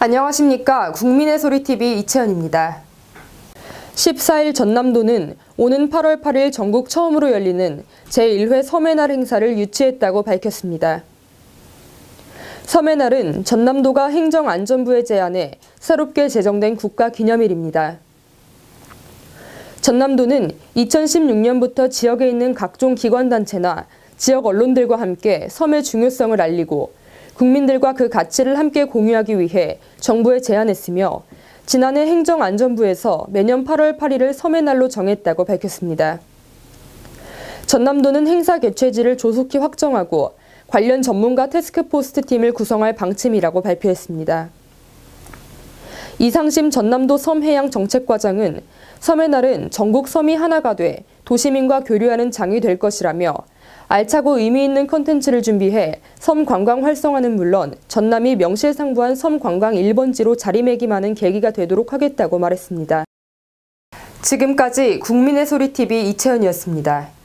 안녕하십니까. 국민의 소리TV 이채연입니다. 14일 전남도는 오는 8월 8일 전국 처음으로 열리는 제1회 섬해날 행사를 유치했다고 밝혔습니다. 섬해날은 전남도가 행정안전부의 제안에 새롭게 제정된 국가기념일입니다. 전남도는 2016년부터 지역에 있는 각종 기관단체나 지역 언론들과 함께 섬의 중요성을 알리고 국민들과 그 가치를 함께 공유하기 위해 정부에 제안했으며 지난해 행정안전부에서 매년 8월 8일을 섬의 날로 정했다고 밝혔습니다. 전남도는 행사 개최지를 조속히 확정하고 관련 전문가 태스크포스트 팀을 구성할 방침이라고 발표했습니다. 이상심 전남도 섬해양 정책과장은 섬의 날은 전국 섬이 하나가 돼 도시민과 교류하는 장이 될 것이라며 알차고 의미 있는 컨텐츠를 준비해 섬 관광 활성화는 물론 전남이 명실상부한 섬 관광 1번지로 자리매김하는 계기가 되도록 하겠다고 말했습니다. 지금까지 국민의 소리 TV 이채연이었습니다.